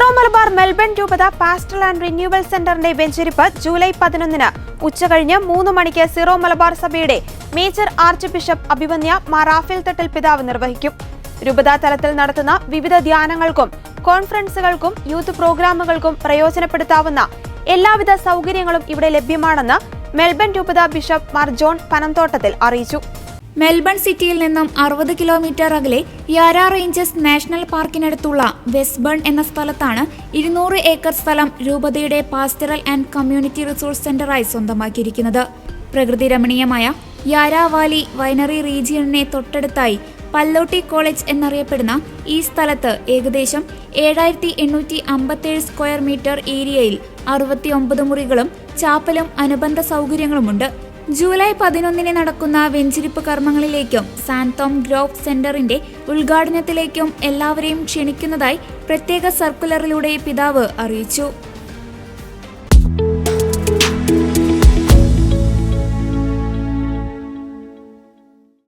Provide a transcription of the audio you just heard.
Zero Malabar Melbourne രൂപത pastoral and renewal സെന്ററിന്റെ വെഞ്ചരിപ്പ് ജൂലൈ പതിനൊന്നിന് ഉച്ചകഴിഞ്ഞ് മൂന്ന് മണിക്ക് സീറോ മലബാർ സഭയുടെ മേജർ ആർച്ച് ബിഷപ്പ് അഭിമന്യ മാർ റാഫേൽ തട്ടിൽ പിതാവ് നിർവഹിക്കും. രൂപതാ തലത്തിൽ നടത്തുന്ന വിവിധ ധ്യാനങ്ങൾക്കും കോൺഫറൻസുകൾക്കും യൂത്ത് പ്രോഗ്രാമുകൾക്കും പ്രയോജനപ്പെടുത്താവുന്ന എല്ലാവിധ സൗകര്യങ്ങളും ഇവിടെ ലഭ്യമാണെന്ന് മെൽബൺ രൂപത ബിഷപ്പ് മാർ ജോൺ പനന്തോട്ടത്തിൽ അറിയിച്ചു. മെൽബൺ സിറ്റിയിൽ നിന്നും അറുപത് കിലോമീറ്റർ അകലെ യാര റേഞ്ചസ് നാഷണൽ പാർക്കിനടുത്തുള്ള വെസ്റ്റ്ബേൺ എന്ന സ്ഥലത്താണ് ഇരുന്നൂറ് ഏക്കർ സ്ഥലം രൂപതയുടെ പാസ്റ്ററൽ ആൻഡ് കമ്മ്യൂണിറ്റി റിസോഴ്സ് സെന്ററായി സ്വന്തമാക്കിയിരിക്കുന്നത്. പ്രകൃതി രമണീയമായ യാര വാലി വൈനറി റീജിയണിനെ തൊട്ടടുത്തായി പല്ലോട്ടി കോളേജ് എന്നറിയപ്പെടുന്ന ഈ സ്ഥലത്ത് ഏകദേശം ഏഴായിരത്തി എണ്ണൂറ്റി അമ്പത്തേഴ് സ്ക്വയർ മീറ്റർ ഏരിയയിൽ അറുപത്തിയൊമ്പത് മുറികളും ചാപ്പലും അനുബന്ധ സൗകര്യങ്ങളുമുണ്ട്. ജൂലൈ പതിനൊന്നിന് നടക്കുന്ന വെഞ്ചിരിപ്പ് കർമ്മങ്ങളിലേക്കും സാന്തോം ഗ്രോപ്പ് സെന്ററിന്റെ ഉദ്ഘാടനത്തിലേക്കും എല്ലാവരെയും ക്ഷണിക്കുന്നതായി പ്രത്യേക സർക്കുലറിലൂടെ പിതാവ് അറിയിച്ചു.